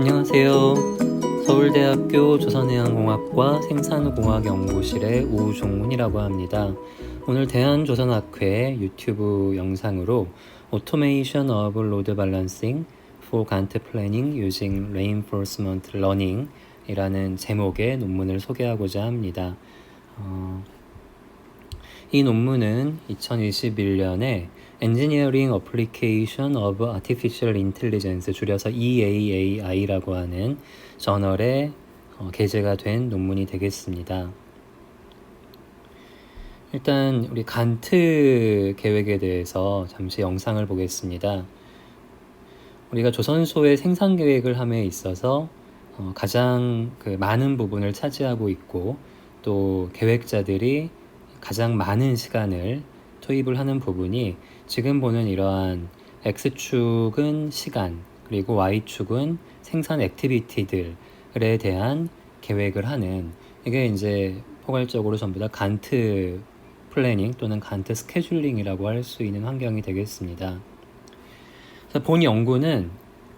안녕하세요. 서울대학교 조선해양공학과 생산공학연구실의 우종훈이라고 합니다. 오늘 대한조선학회 유튜브 영상으로 Automation of Load Balancing for Gantt Planning Using Reinforcement Learning 이라는 제목의 논문을 소개하고자 합니다. 어, 이 논문은 2021년에 Engineering Application of Artificial Intelligence 줄여서 EAAI라고 하는 저널에 어, 게재가 된 논문이 되겠습니다. 일단 우리 간트 계획에 대해서 잠시 영상을 보겠습니다. 우리가 조선소의 생산 계획을 함에 있어서 어, 가장 그 많은 부분을 차지하고 있고 또 계획자들이 가장 많은 시간을 투입을 하는 부분이 지금 보는 이러한 X축은 시간 그리고 Y축은 생산 액티비티들에 대한 계획을 하는 이게 이제 포괄적으로 전부 다 간트 플래닝 또는 간트 스케줄링이라고 할 수 있는 환경이 되겠습니다. 본 연구는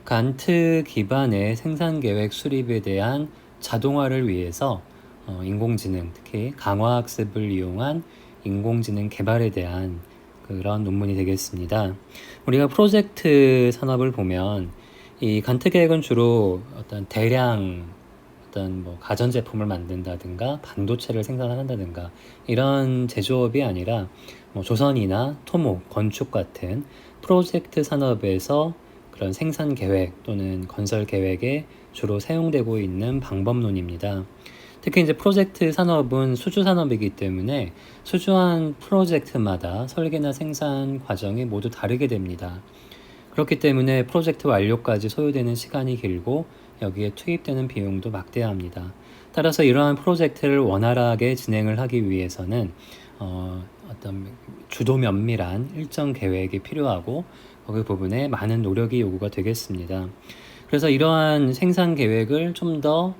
간트 기반의 생산 계획 수립에 대한 자동화를 위해서 어, 인공지능, 특히 강화학습을 이용한 인공지능 개발에 대한 그런 논문이 되겠습니다. 우리가 프로젝트 산업을 보면 이 간트 계획은 주로 어떤 대량 어떤 뭐 가전 제품을 만든다든가 반도체를 생산한다든가 이런 제조업이 아니라 뭐 조선이나 토목, 건축 같은 프로젝트 산업에서 그런 생산 계획 또는 건설 계획에 주로 사용되고 있는 방법론입니다. 특히 이제 프로젝트 산업은 수주 산업이기 때문에 수주한 프로젝트마다 설계나 생산 과정이 모두 다르게 됩니다. 그렇기 때문에 프로젝트 완료까지 소요되는 시간이 길고 여기에 투입되는 비용도 막대합니다. 따라서 이러한 프로젝트를 원활하게 진행을 하기 위해서는 어, 어떤 주도 면밀한 일정 계획이 필요하고 그 부분에 많은 노력이 요구가 되겠습니다. 그래서 이러한 생산 계획을 좀더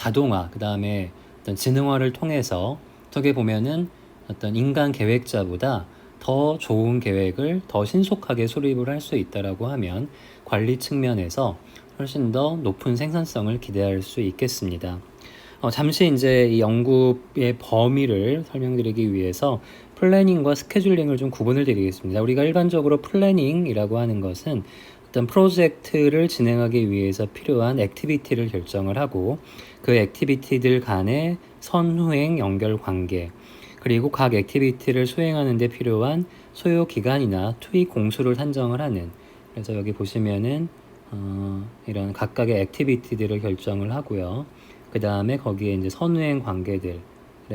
자동화, 그 다음에 어떤 지능화를 통해서 어떻게 보면은 어떤 인간 계획자보다 더 좋은 계획을 더 신속하게 수립을 할 수 있다라고 하면 관리 측면에서 훨씬 더 높은 생산성을 기대할 수 있겠습니다. 어, 잠시 이제 이 연구의 범위를 설명드리기 위해서 플래닝과 스케줄링을 좀 구분을 드리겠습니다. 우리가 일반적으로 플래닝이라고 하는 것은 어떤 프로젝트를 진행하기 위해서 필요한 액티비티를 결정을 하고 그 액티비티들 간의 선후행 연결 관계 그리고 각 액티비티를 수행하는 데 필요한 소요 기간이나 투입 공수를 산정을 하는 그래서 여기 보시면은 어, 이런 각각의 액티비티들을 결정을 하고요. 그 다음에 거기에 이제 선후행 관계들에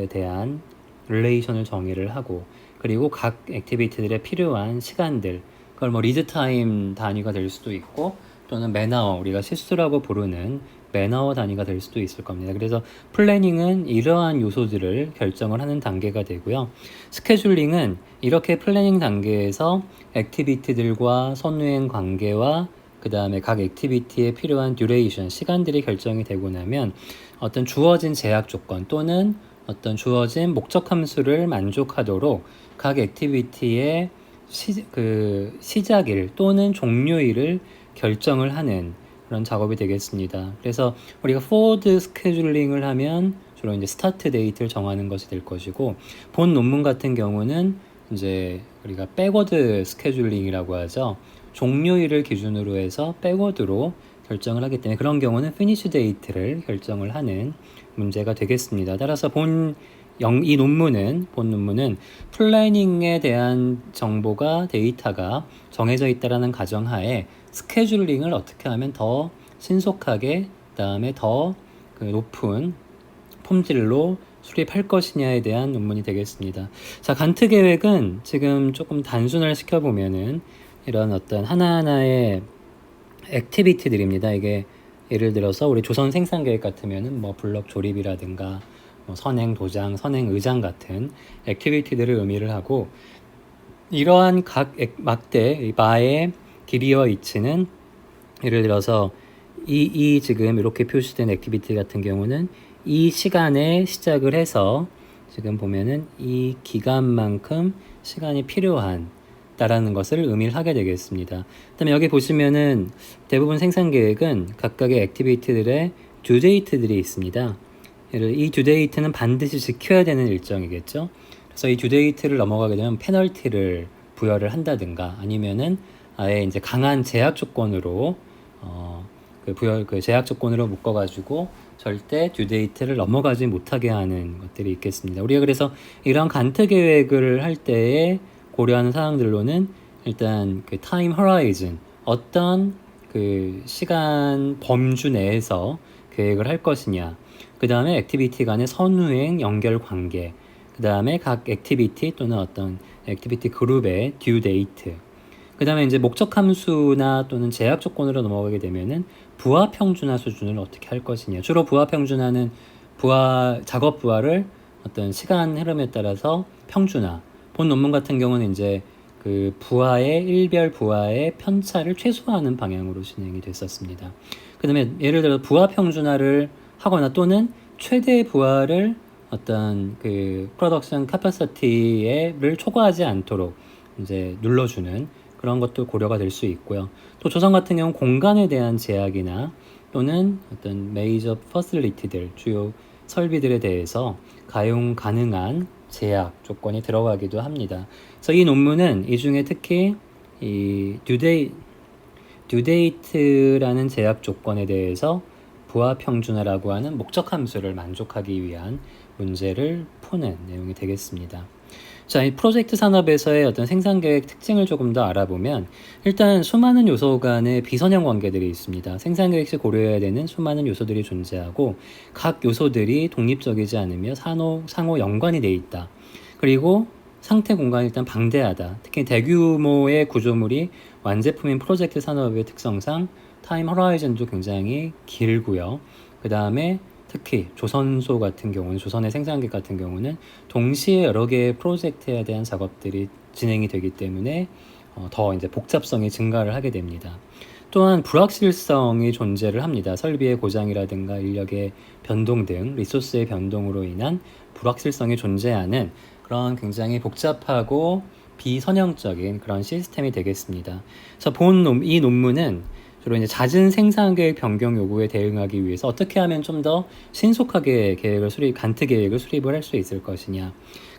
대한 릴레이션을 정의를 하고 그리고 각 액티비티들에 필요한 시간들 그걸 뭐 리드 타임 단위가 될 수도 있고 또는 매나워 우리가 실수라고 부르는 매너워 단위가 될 수도 있을 겁니다. 그래서 플래닝은 이러한 요소들을 결정을 하는 단계가 되고요. 스케줄링은 이렇게 플래닝 단계에서 액티비티들과 선후행 관계와 그 다음에 각 액티비티에 필요한 듀레이션, 시간들이 결정이 되고 나면 어떤 주어진 제약 조건 또는 어떤 주어진 목적 함수를 만족하도록 각 액티비티의 시, 그 시작일 또는 종료일을 결정을 하는 그런 작업이 되겠습니다. 그래서 우리가 forward 스케줄링을 하면 주로 이제 스타트 데이트를 정하는 것이 될 것이고 본 논문 같은 경우는 이제 우리가 백워드 스케줄링이라고 하죠. 종료일을 기준으로 해서 백워드로 결정을 하기 때문에 그런 경우는 피니시 데이트를 결정을 하는 문제가 되겠습니다. 따라서 본 이 논문은 본 논문은 플래닝에 대한 정보가 데이터가 정해져 있다라는 가정하에 스케줄링을 어떻게 하면 더 신속하게 그다음에 더 그 높은 품질로 수립할 것이냐에 대한 논문이 되겠습니다. 자, 간트 계획은 지금 조금 단순화를 시켜보면은 이런 어떤 하나하나의 액티비티들입니다. 이게 예를 들어서 우리 조선 생산 계획 같으면은 뭐 블럭 조립이라든가 뭐 선행 도장, 선행 의장 같은 액티비티들을 의미를 하고 이러한 각 막대 바의 길이와 위치는 예를 들어서 이, 이 지금 이렇게 표시된 액티비티 같은 경우는 이 시간에 시작을 해서 지금 보면은 이 기간만큼 시간이 필요한 다라는 것을 의미를 하게 되겠습니다. 그다음에 여기 보시면은 대부분 생산 계획은 각각의 액티비티들의 듀 데이트들이 있습니다. 이 듀데이트는 반드시 지켜야 되는 일정이겠죠. 그래서 이 듀데이트를 넘어가게 되면 페널티를 부여를 한다든가 아니면은 아예 이제 강한 제약 조건으로 어, 그 부여 그 제약 조건으로 묶어가지고 절대 듀데이트를 넘어가지 못하게 하는 것들이 있겠습니다. 우리가 그래서 이런 간트 계획을 할 때에 고려하는 사항들로는 일단 그 타임 허라이즌 어떤 그 시간 범주 내에서 계획을 할 것이냐 그 다음에 액티비티 간의 선후행 연결 관계 그 다음에 각 액티비티 또는 어떤 액티비티 그룹의 듀 데이트 그 다음에 이제 목적 함수나 또는 제약 조건으로 넘어가게 되면은 부하 평준화 수준을 어떻게 할 것이냐 주로 부하 평준화는 부하 작업 부하를 어떤 시간 흐름에 따라서 평준화 본 논문 같은 경우는 이제 그 부하의 일별 부하의 편차를 최소화하는 방향으로 진행이 됐었습니다. 그다음에 예를 들어 부하 평준화를 하거나 또는 최대 부하를 어떤 그 프로덕션 카파시티를 초과하지 않도록 이제 눌러주는 그런 것도 고려가 될 수 있고요. 또 조선 같은 경우 공간에 대한 제약이나 또는 어떤 메이저 퍼슬리티들 주요 설비들에 대해서 가용 가능한 제약 조건이 들어가기도 합니다. 그래서 이 논문은 이 중에 특히 이 듀데이 듀데이트라는 제약 조건에 대해서 부하 평준화라고 하는 목적 함수를 만족하기 위한 문제를 푸는 내용이 되겠습니다. 자, 이 프로젝트 산업에서의 어떤 생산 계획 특징을 조금 더 알아보면 일단 수많은 요소 간의 비선형 관계들이 있습니다. 생산 계획 시 고려해야 되는 수많은 요소들이 존재하고 각 요소들이 독립적이지 않으며 상호, 상호 연관이 돼 있다. 그리고 상태 공간이 일단 방대하다. 특히 대규모의 구조물이 완제품인 프로젝트 산업의 특성상 타임 허라이즌도 굉장히 길고요. 그 다음에 특히 조선소 같은 경우는 조선의 생산기 같은 경우는 동시에 여러 개의 프로젝트에 대한 작업들이 진행이 되기 때문에 어, 더 이제 복잡성이 증가를 하게 됩니다. 또한 불확실성이 존재를 합니다. 설비의 고장이라든가 인력의 변동 등 리소스의 변동으로 인한 불확실성이 존재하는 그런 굉장히 복잡하고 비선형적인 그런 시스템이 되겠습니다. 그래서 본 이 논문은 주로 이제 잦은 생산 계획 변경 요구에 대응하기 위해서 어떻게 하면 좀 더 신속하게 계획을 수립, 간트 계획을 수립을 할 수 있을 것이냐.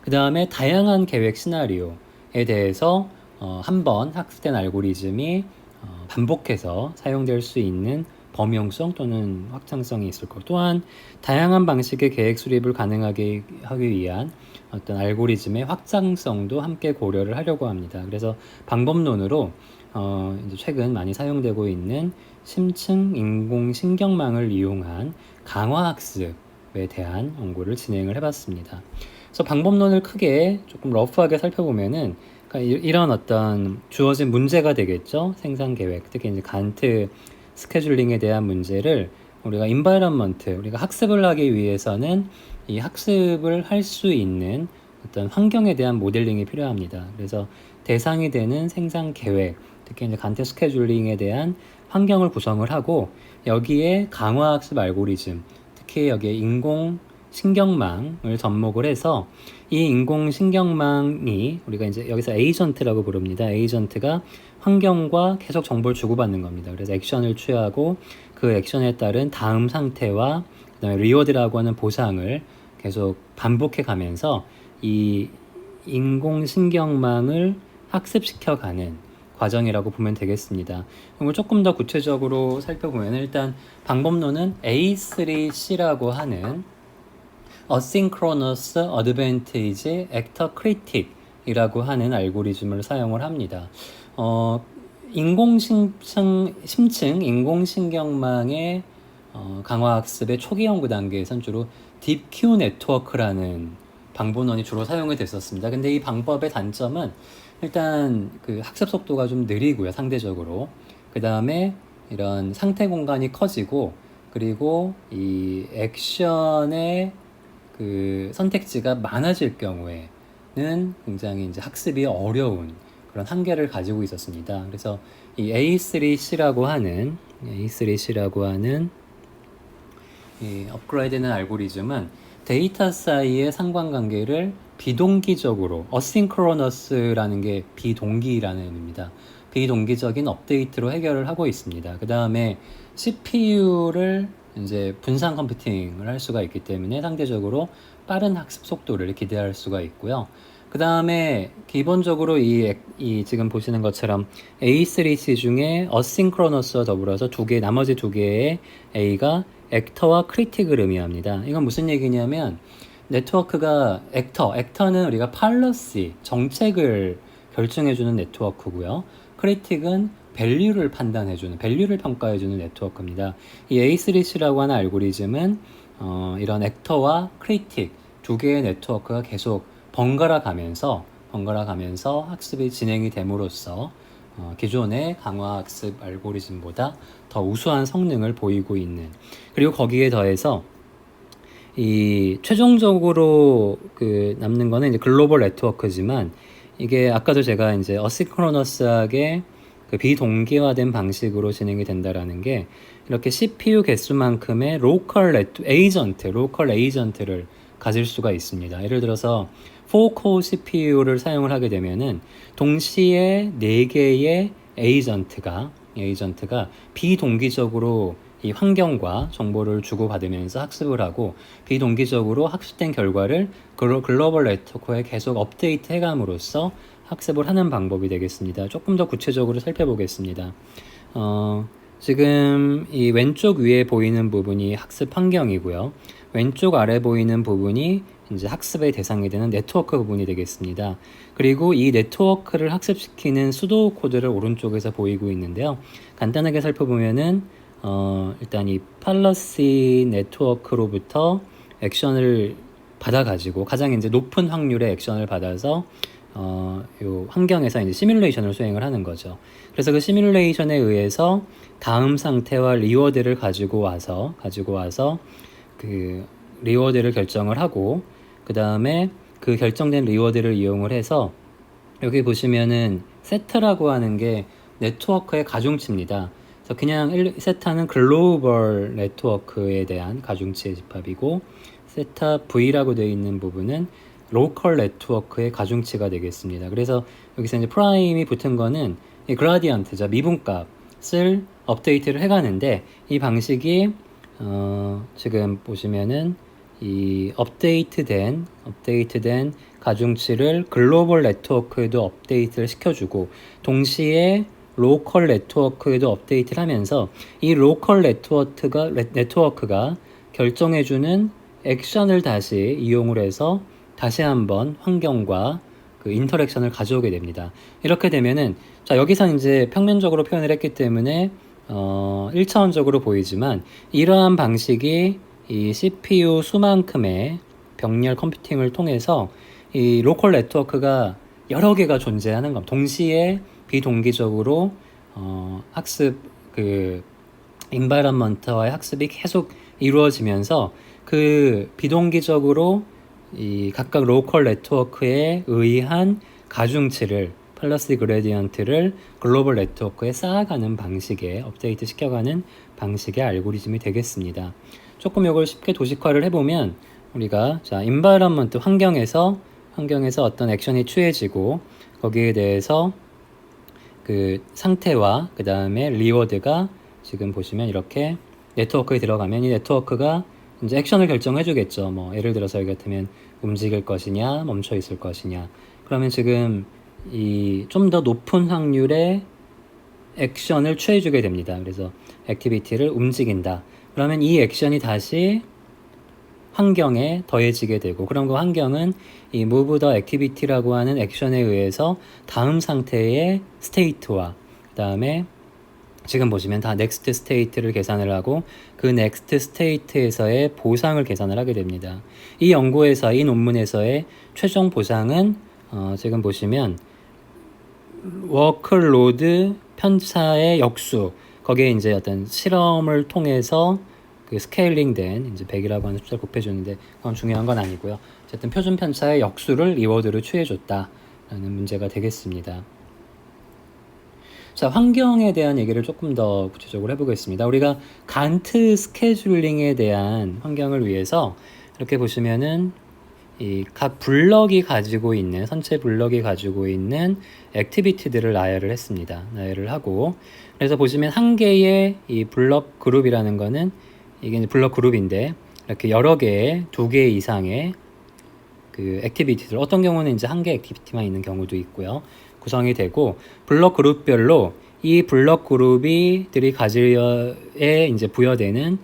그 다음에 다양한 계획 시나리오에 대해서 어, 한번 학습된 알고리즘이 어, 반복해서 사용될 수 있는 범용성 또는 확장성이 있을 것. 또한 다양한 방식의 계획 수립을 가능하게 하기 위한 어떤 알고리즘의 확장성도 함께 고려를 하려고 합니다. 그래서 방법론으로 어, 이제 최근 많이 사용되고 있는 심층 인공신경망을 이용한 강화학습에 대한 연구를 진행을 해봤습니다. 그래서 방법론을 크게 조금 러프하게 살펴보면은 그러니까 이런 어떤 주어진 문제가 되겠죠. 생산 계획, 특히 이제 간트 스케줄링에 대한 문제를 우리가 인바이런먼트, 우리가 학습을 하기 위해서는 이 학습을 할 수 있는 어떤 환경에 대한 모델링이 필요합니다. 그래서 대상이 되는 생산 계획, 특히 이제 간테 스케줄링에 대한 환경을 구성을 하고 여기에 강화 학습 알고리즘, 특히 여기에 인공 신경망을 접목을 해서 이 인공 신경망이 우리가 이제 여기서 에이전트라고 부릅니다. 에이전트가 환경과 계속 정보를 주고받는 겁니다. 그래서 액션을 취하고 그 액션에 따른 다음 상태와 그다음에 리워드라고 하는 보상을 계속 반복해 가면서 이 인공 신경망을 학습시켜 가는 과정이라고 보면 되겠습니다. 그걸 조금 더 구체적으로 살펴보면 일단 방법론은 A3C라고 하는 Asynchronous Advantage Actor Critic 이라고 하는 알고리즘을 사용을 합니다. 어, 인공심층, 심층 인공신경망의 어, 강화학습의 초기 연구 단계에선 주로 딥큐 네트워크라는 방법론이 주로 사용이 됐었습니다. 근데 이 방법의 단점은 일단 그 학습 속도가 좀 느리고요, 상대적으로. 그 다음에 이런 상태 공간이 커지고, 그리고 이 액션의 그 선택지가 많아질 경우에는 굉장히 이제 학습이 어려운 그런 한계를 가지고 있었습니다. 그래서 이 A3C라고 하는 A3C라고 하는 이 업그레이드는 알고리즘은 데이터 사이의 상관관계를 비동기적으로 어싱크로너스라는 게 비동기라는 의미입니다. 비동기적인 업데이트로 해결을 하고 있습니다. 그 다음에 CPU를 이제 분산 컴퓨팅을 할 수가 있기 때문에 상대적으로 빠른 학습 속도를 기대할 수가 있고요. 그 다음에 기본적으로 이, 액- 이 지금 보시는 것처럼 A3C 중에 어싱크로너스와 더불어서 두 개, 나머지 두 개의 A가 액터와 크리틱을 의미합니다. 이건 무슨 얘기냐면 네트워크가 액터, 액터는 우리가 팔러시, 정책을 결정해주는 네트워크고요. 크리틱은 밸류를 판단해주는, 밸류를 평가해주는 네트워크입니다. 이 A3C라고 하는 알고리즘은 어, 이런 액터와 크리틱 두 개의 네트워크가 계속 번갈아 가면서 번갈아 가면서 학습이 진행이 됨으로써 어, 기존의 강화 학습 알고리즘보다 더 우수한 성능을 보이고 있는 그리고 거기에 더해서 이 최종적으로 그 남는 거는 이제 글로벌 네트워크지만 이게 아까도 제가 이제 어시크로너스하게 그 비동기화된 방식으로 진행이 된다라는 게 이렇게 CPU 개수만큼의 로컬 네트 에이전트, 로컬 에이전트를 가질 수가 있습니다. 예를 들어서 4코어 CPU를 사용을 하게 되면은 동시에 4개의 에이전트가 에이전트가 비동기적으로 이 환경과 정보를 주고받으면서 학습을 하고 비동기적으로 학습된 결과를 글로- 글로벌 네트워크에 계속 업데이트 해감으로써 학습을 하는 방법이 되겠습니다. 조금 더 구체적으로 살펴보겠습니다. 어, 지금 이 왼쪽 위에 보이는 부분이 학습 환경이고요. 왼쪽 아래 보이는 부분이 이제 학습의 대상이 되는 네트워크 부분이 되겠습니다. 그리고 이 네트워크를 학습시키는 수도 코드를 오른쪽에서 보이고 있는데요. 간단하게 살펴보면은 어, 일단 이 팔러시 네트워크로부터 액션을 받아가지고 가장 이제 높은 확률의 액션을 받아서 어, 요 환경에서 이제 시뮬레이션을 수행을 하는 거죠. 그래서 그 시뮬레이션에 의해서 다음 상태와 리워드를 가지고 와서 가지고 와서 그 리워드를 결정을 하고 그 다음에 그 결정된 리워드를 이용을 해서 여기 보시면은 세트라고 하는 게 네트워크의 가중치입니다. 그래서 그냥 일- 세타는 글로벌 네트워크에 대한 가중치의 집합이고 세타 V라고 되어 있는 부분은 로컬 네트워크의 가중치가 되겠습니다. 그래서 여기서 이제 프라임이 붙은 거는 이 그라디언트죠. 미분값을 업데이트를 해가는데 이 방식이 어, 지금 보시면은 이 업데이트된 업데이트된 가중치를 글로벌 네트워크에도 업데이트를 시켜주고 동시에 로컬 네트워크에도 업데이트를 하면서 이 로컬 네트워크가 레- 네트워크가 결정해주는 액션을 다시 이용을 해서 다시 한번 환경과 그 인터랙션을 가져오게 됩니다. 이렇게 되면은 자 여기서 이제 평면적으로 표현을 했기 때문에 어, 1차원적으로 보이지만 이러한 방식이 이 CPU 수만큼의 병렬 컴퓨팅을 통해서 이 로컬 네트워크가 여러 개가 존재하는 겁니다. 동시에 비동기적으로 어, 학습 그 인바이런먼트와의 학습이 계속 이루어지면서 그 비동기적으로 이 각각 로컬 네트워크에 의한 가중치를 팔러스 그레디언트를 글로벌 네트워크에 쌓아가는 방식의 업데이트 시켜가는 방식의 알고리즘이 되겠습니다. 조금 이걸 쉽게 도식화를 해보면 우리가 자 인바이런먼트 환경에서 환경에서 어떤 액션이 취해지고 거기에 대해서 그 상태와 그 다음에 리워드가 지금 보시면 이렇게 네트워크에 들어가면 이 네트워크가 이제 액션을 결정해 주겠죠. 뭐 예를 들어서 여기 같으면 움직일 것이냐 멈춰 있을 것이냐 그러면 지금 이 좀 더 높은 확률의 액션을 취해 주게 됩니다. 그래서 액티비티를 움직인다. 그러면 이 액션이 다시 환경에 더해지게 되고 그런 그 환경은 이 move the activity라고 하는 액션에 의해서 다음 상태의 스테이트와 그다음에 지금 보시면 다 next state를 계산을 하고 그 next state에서의 보상을 계산을 하게 됩니다. 이 연구에서 이 논문에서의 최종 보상은 어, 지금 보시면 워크로드 편차의 역수 거기에 이제 어떤 실험을 통해서 그 스케일링된 이제 100이라고 하는 숫자를 곱해주는데 그건 중요한 건 아니고요. 어쨌든 표준 편차의 역수를 리워드로 취해줬다라는 문제가 되겠습니다. 자, 환경에 대한 얘기를 조금 더 구체적으로 해보겠습니다. 우리가 간트 스케줄링에 대한 환경을 위해서 이렇게 보시면은 이 각 블럭이 가지고 있는 선체 블럭이 가지고 있는 액티비티들을 나열을 했습니다. 나열을 하고 그래서 보시면 한 개의 이 블럭 그룹이라는 거는 이게 블럭 그룹인데 이렇게 여러 개의 두개 이상의 그 액티비티들 어떤 경우는 이제 한 개 액티비티만 있는 경우도 있고요. 구성이 되고 블럭 그룹별로 이 블럭 그룹이 들이 가지에 이제 부여되는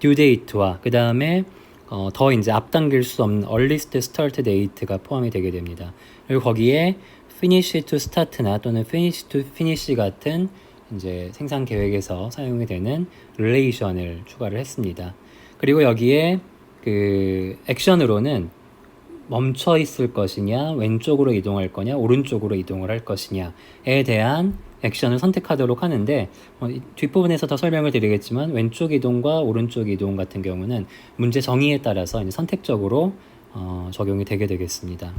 듀 데이트와 그 다음에 어, 더 이제 앞당길 수 없는 earliest start date가 포함이 되게 됩니다. 그리고 거기에 finish to start나 또는 finish to finish 같은 이제 생산 계획에서 사용이 되는 relation을 추가를 했습니다. 그리고 여기에 그 액션으로는 멈춰 있을 것이냐, 왼쪽으로 이동할 거냐, 오른쪽으로 이동을 할 것이냐에 대한 액션을 선택하도록 하는데 어, 이 뒷부분에서 더 설명을 드리겠지만 왼쪽 이동과 오른쪽 이동 같은 경우는 문제 정의에 따라서 선택적으로 어, 적용이 되게 되겠습니다.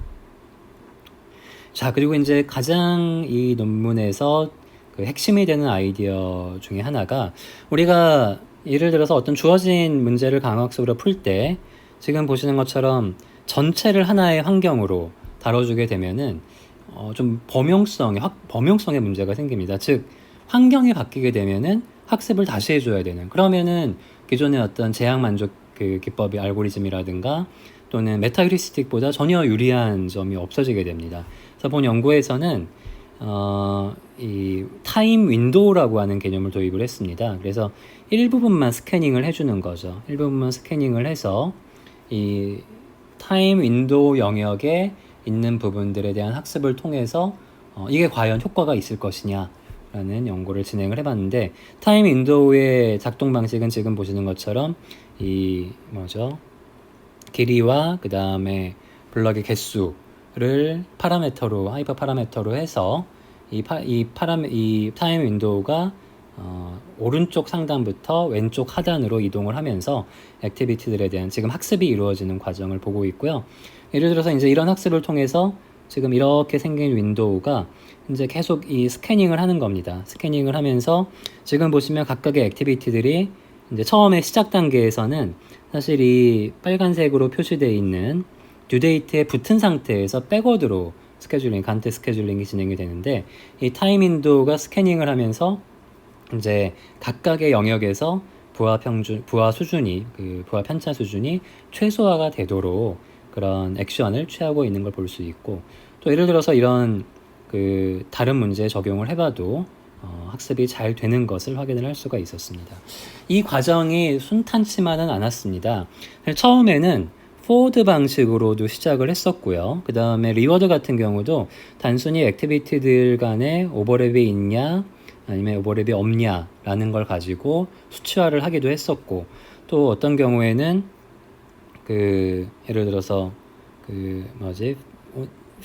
자 그리고 이제 가장 이 논문에서 그 핵심이 되는 아이디어 중에 하나가 우리가 예를 들어서 어떤 주어진 문제를 강학습으로 풀 때 지금 보시는 것처럼 전체를 하나의 환경으로 다뤄주게 되면은 어, 좀 범용성의 확, 범용성의 문제가 생깁니다. 즉 환경이 바뀌게 되면은 학습을 다시 해줘야 되는 그러면은 기존의 어떤 제약 만족 그 기법의 알고리즘이라든가 또는 메타휴리스틱보다 전혀 유리한 점이 없어지게 됩니다. 그래서 본 연구에서는 어, 이 타임 윈도우라고 하는 개념을 도입을 했습니다. 그래서 일부분만 스캐닝을 해주는 거죠. 일부분만 스캐닝을 해서 이 타임 윈도우 영역에 있는 부분들에 대한 학습을 통해서 어, 이게 과연 효과가 있을 것이냐 라는 연구를 진행을 해봤는데 타임 윈도우의 작동 방식은 지금 보시는 것처럼 이 뭐죠 길이와 그 다음에 블럭의 개수 를 파라메터로 하이퍼 파라메터로 해서 이, 파, 이 파라메 이 타임 윈도우가 어, 오른쪽 상단부터 왼쪽 하단으로 이동을 하면서 액티비티들에 대한 지금 학습이 이루어지는 과정을 보고 있고요. 예를 들어서 이제 이런 학습을 통해서 지금 이렇게 생긴 윈도우가 이제 계속 이 스캐닝을 하는 겁니다. 스캐닝을 하면서 지금 보시면 각각의 액티비티들이 이제 처음에 시작 단계에서는 사실 이 빨간색으로 표시되어 있는 듀데이트에 붙은 상태에서 백워드로 스케줄링, 간트 스케줄링이 진행이 되는데 이 타임 윈도우가 스캐닝을 하면서 이제 각각의 영역에서 부하 평준, 부하 수준이 그 부하 편차 수준이 최소화가 되도록 그런 액션을 취하고 있는 걸 볼 수 있고 또 예를 들어서 이런 그 다른 문제에 적용을 해봐도 어, 학습이 잘 되는 것을 확인을 할 수가 있었습니다. 이 과정이 순탄치만은 않았습니다. 처음에는 포드 방식으로도 시작을 했었고요. 그 다음에 리워드 같은 경우도 단순히 액티비티들 간에 오버랩이 있냐 아니면 오버랩이 없냐라는 걸 가지고 수치화를 하기도 했었고 또 어떤 경우에는 그 예를 들어서 그 뭐지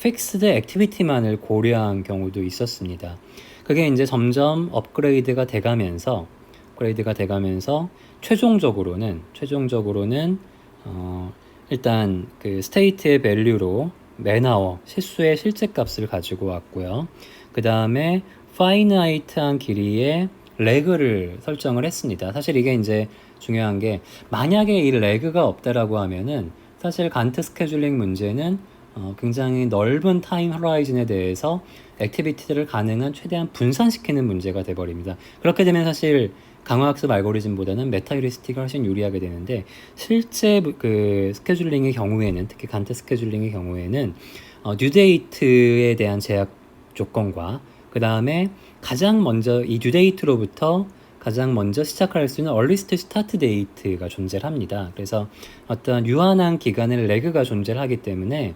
픽스드 액티비티만을 고려한 경우도 있었습니다. 그게 이제 점점 업그레이드가 돼가면서 업그레이드가 돼가면서 최종적으로는 최종적으로는 어 일단 그 스테이트의 밸류로 매나워 실수의 실제 값을 가지고 왔고요. 그 다음에 파이나이트한 길이의 레그를 설정을 했습니다. 사실 이게 이제 중요한 게 만약에 이 레그가 없다라고 하면은 사실 간트 스케줄링 문제는 어, 굉장히 넓은 타임 허라이즌에 대해서 액티비티들을 가능한 최대한 분산시키는 문제가 돼버립니다. 그렇게 되면 사실 강화학습 알고리즘보다는 메타 휴리스틱이 훨씬 유리하게 되는데 실제 그 스케줄링의 경우에는 특히 간트 스케줄링의 경우에는 어, 듀데이트에 대한 제약 조건과 그 다음에 가장 먼저 이 듀데이트로부터 가장 먼저 시작할 수 있는 얼리스트 스타트 데이트가 존재를 합니다. 그래서 어떤 유한한 기간의 레그가 존재를 하기 때문에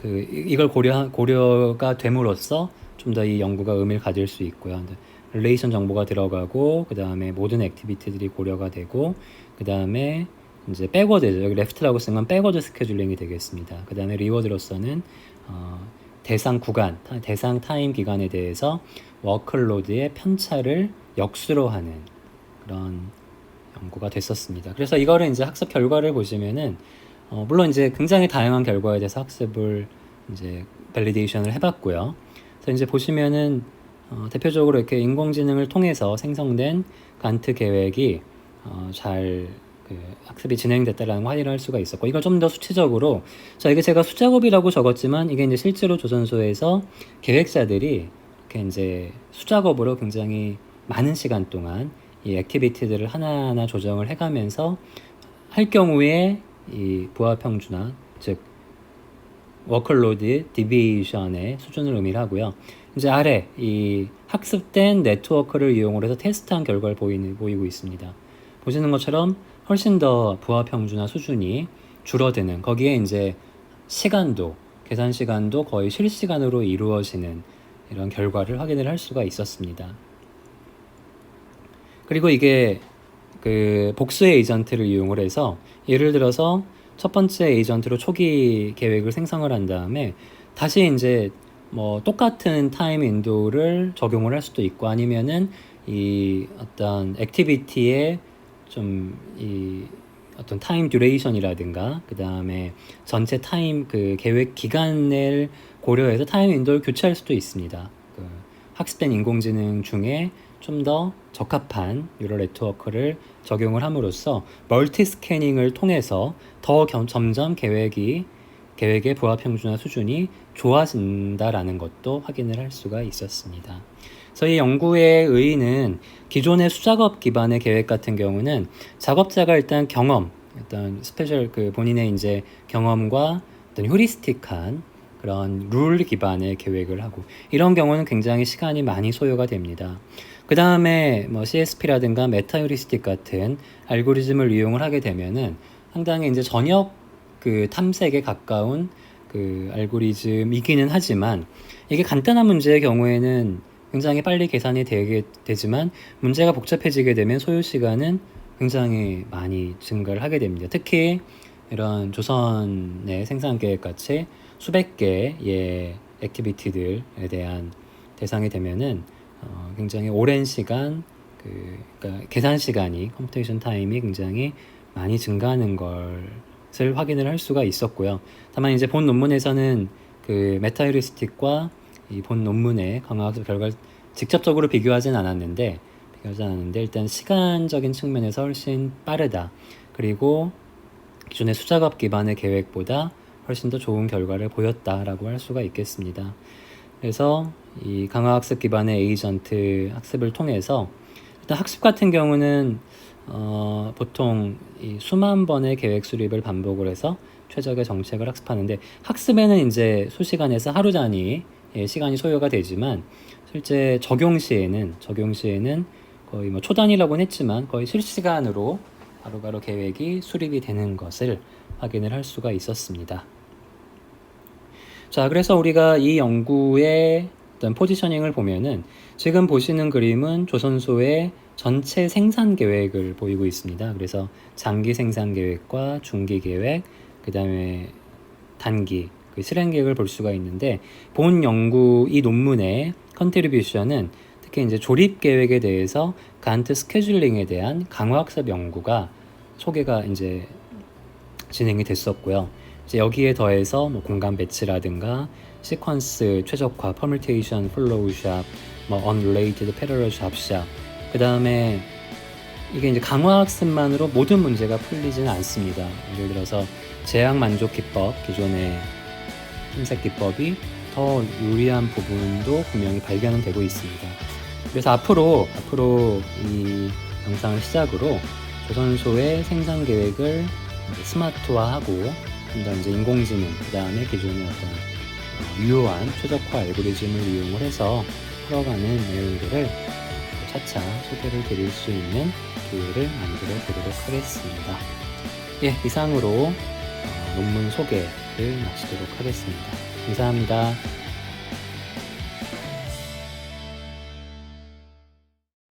그 이걸 고려 고려가 됨으로써 좀 더 이 연구가 의미를 가질 수 있고요. 릴레이션 정보가 들어가고 그 다음에 모든 액티비티들이 고려가 되고 그 다음에 이제 백워드죠. 여기 레프트라고 쓴 건 백워드 스케줄링이 되겠습니다. 그 다음에 리워드로서는 어, 대상 구간, 대상 타임 기간에 대해서 워클로드의 편차를 역수로 하는 그런 연구가 됐었습니다. 그래서 이거를 이제 학습 결과를 보시면은 어, 물론 이제 굉장히 다양한 결과에 대해서 학습을 이제 밸리데이션을 해봤고요. 그래서 이제 보시면은 어, 대표적으로 이렇게 인공지능을 통해서 생성된 간트 계획이 어, 잘 그 학습이 진행됐다라는 걸 확인을 할 수가 있었고 이걸 좀 더 수치적으로 자 이게 제가 수작업이라고 적었지만 이게 이제 실제로 조선소에서 계획자들이 이렇게 이제 수작업으로 굉장히 많은 시간 동안 이 액티비티들을 하나하나 조정을 해가면서 할 경우에 이 부하 평준화 즉 워클로드 디비전의 수준을 의미를 하고요. 이제 아래 이 학습된 네트워크를 이용을 해서 테스트한 결과를 보이는, 보이고 있습니다. 보시는 것처럼 훨씬 더 부하 평준화 수준이 줄어드는 거기에 이제 시간도 계산 시간도 거의 실시간으로 이루어지는 이런 결과를 확인을 할 수가 있었습니다. 그리고 이게 그 복수의 에이전트를 이용을 해서 예를 들어서 첫 번째 에이전트로 초기 계획을 생성을 한 다음에 다시 이제 뭐 똑같은 타임 윈도우를 적용을 할 수도 있고 아니면은 이 어떤 액티비티의 좀 이 어떤 타임 듀레이션이라든가 그 다음에 전체 타임 그 계획 기간을 고려해서 타임 윈도우를 교체할 수도 있습니다. 그 학습된 인공지능 중에 좀 더 적합한 뉴럴 네트워크를 적용을 함으로써 멀티 스캐닝을 통해서 더 겸- 점점 계획이 계획의 부하 평준화 수준이 좋아진다라는 것도 확인을 할 수가 있었습니다. 그래서 이 연구의 의의는 기존의 수작업 기반의 계획 같은 경우는 작업자가 일단 경험, 어떤 스페셜 그 본인의 이제 경험과 어떤 휴리스틱한 그런 룰 기반의 계획을 하고 이런 경우는 굉장히 시간이 많이 소요가 됩니다. 그 다음에 뭐 CSP라든가 메타 휴리스틱 같은 알고리즘을 이용을 하게 되면은 상당히 이제 전역 그 탐색에 가까운 그 알고리즘이기는 하지만 이게 간단한 문제의 경우에는 굉장히 빨리 계산이 되게 되지만 문제가 복잡해지게 되면 소요 시간은 굉장히 많이 증가를 하게 됩니다. 특히 이런 조선의 생산 계획 같이 수백 개의 액티비티들에 대한 대상이 되면은 어, 굉장히 오랜 시간 그 그러니까 계산 시간이 컴퓨테이션 타임이 굉장히 많이 증가하는 것을 확인을 할 수가 있었고요. 다만 이제 본 논문에서는 그 메타 휴리스틱과 이 본 논문의 강화학습 결과를 직접적으로 비교하진 않았는데 비교하지 않았는데 일단 시간적인 측면에서 훨씬 빠르다. 그리고 기존의 수작업 기반의 계획보다 훨씬 더 좋은 결과를 보였다라고 할 수가 있겠습니다. 그래서 이 강화학습 기반의 에이전트 학습을 통해서 일단 학습 같은 경우는 어, 보통 이 수만 번의 계획 수립을 반복을 해서 최적의 정책을 학습하는데 학습에는 이제 수시간에서 하루 단위 의 시간이 소요가 되지만 실제 적용 시에는 적용 시에는 거의 뭐 초단위라고는 했지만 거의 실시간으로 바로 바로 계획이 수립이 되는 것을 확인을 할 수가 있었습니다. 자, 그래서 우리가 이 연구의 어떤 포지셔닝을 보면은 지금 보시는 그림은 조선소의 전체 생산 계획을 보이고 있습니다. 그래서 장기 생산 계획과 중기 계획, 그 다음에 단기 그 실행 계획을 볼 수가 있는데 본 연구 이 논문의 컨트리뷰션은 특히 이제 조립 계획에 대해서 간트 스케줄링에 대한 강화학습 연구가 소개가 이제 진행이 됐었고요. 이제 여기에 더해서 뭐 공간 배치라든가 시퀀스 최적화, 퍼뮤테이션, 플로우샵, 뭐 unrelated parallel 잡샵, 그 다음에 이게 이제 강화학습만으로 모든 문제가 풀리지는 않습니다. 예를 들어서 제약 만족 기법, 기존의 탐색 기법이 더 유리한 부분도 분명히 발견은 되고 있습니다. 그래서 앞으로 앞으로 이 영상을 시작으로 조선소의 생산 계획을 스마트화하고 좀 더 이제 인공지능 그 다음에 기존의 어떤 어, 유효한 최적화 알고리즘을 이용을 해서 풀어가는 내용들을 차차 소개를 드릴 수 있는 기회를 만들어 드리도록 하겠습니다. 예, 이상으로 어, 논문 소개를 마치도록 하겠습니다. 감사합니다.